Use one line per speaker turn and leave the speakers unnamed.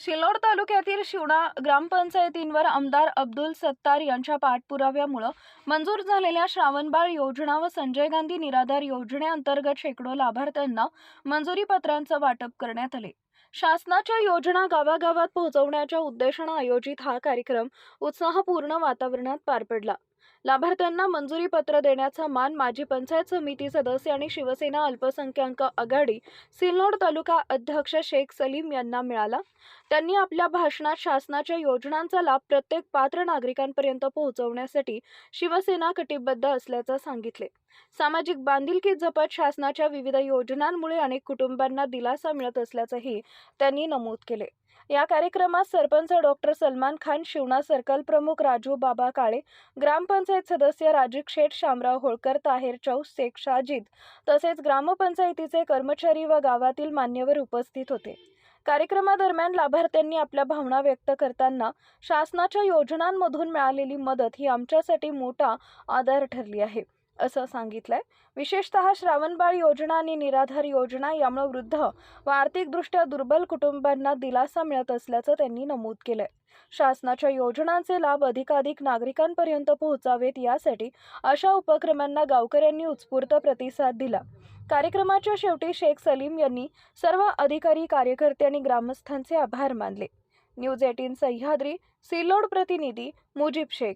शिलोड तालुक्यातील शिवणा ग्रामपंचायतींवर आमदार अब्दुल सत्तार यांच्या पाठपुराव्यामुळं मंजूर झालेल्या श्रावणबाळ योजना व संजय गांधी निराधार योजनेअंतर्गत शेकडो लाभार्थ्यांना मंजुरी पत्रांचं वाटप करण्यात आले. शासनाच्या योजना गावागावात पोहोचवण्याच्या उद्देशानं आयोजित हा कार्यक्रम उत्साहपूर्ण वातावरणात पार पडला. लाभार्थ्यांना मंजुरी पत्र देण्याचा मान माजी पंचायत समिती सदस्य आणि शिवसेना अल्पसंख्याक आघाडी सिल्लोड तालुका अध्यक्ष शेख सलीम यांना मिळाला. त्यांनी आपल्या भाषणात शासनाच्या योजनांचा लाभ प्रत्येक पात्र नागरिकांपर्यंत पोहोचवण्यासाठी शिवसेना कटिबद्ध असल्याचं सांगितले. सामाजिक बांधिलकी जपत शासनाच्या विविध योजनांमुळे अनेक कुटुंबांना दिलासा मिळत असल्याचंही त्यांनी नमूद केले. या कार्यक्रमात सरपंच डॉक्टर सलमान खान शिवना सर्कल प्रमुख राजू बाबा काळे ग्रामपंचायत सदस्य राजीक शेठ शामराव होळकर ताहेर चौस शेख शाजीद तसेच ग्रामपंचायतीचे कर्मचारी व गावातील मान्यवर उपस्थित होते. कार्यक्रमादरम्यान लाभार्थ्यांनी आपल्या भावना व्यक्त करताना शासनाच्या योजनांमधून मिळालेली मदत ही आमच्यासाठी मोठा आधार ठरली आहे. असं सांगितलंय. विशेषतः श्रावणबाळ योजना आणि निराधार योजना यामुळे वृद्ध व आर्थिकदृष्ट्या दुर्बल कुटुंबांना दिलासा मिळत असल्याचं त्यांनी नमूद केलंय. शासनाच्या योजनांचे लाभ अधिकाधिक नागरिकांपर्यंत पोहोचावेत यासाठी अशा उपक्रमांना गावकऱ्यांनी उत्स्फूर्त प्रतिसाद दिला. कार्यक्रमाच्या शेवटी शेख सलीम यांनी सर्व अधिकारी कार्यकर्ते आणि ग्रामस्थांचे आभार मानले. न्यूज एटीन सह्याद्री सिल्लोड प्रतिनिधी मुजीब शेख.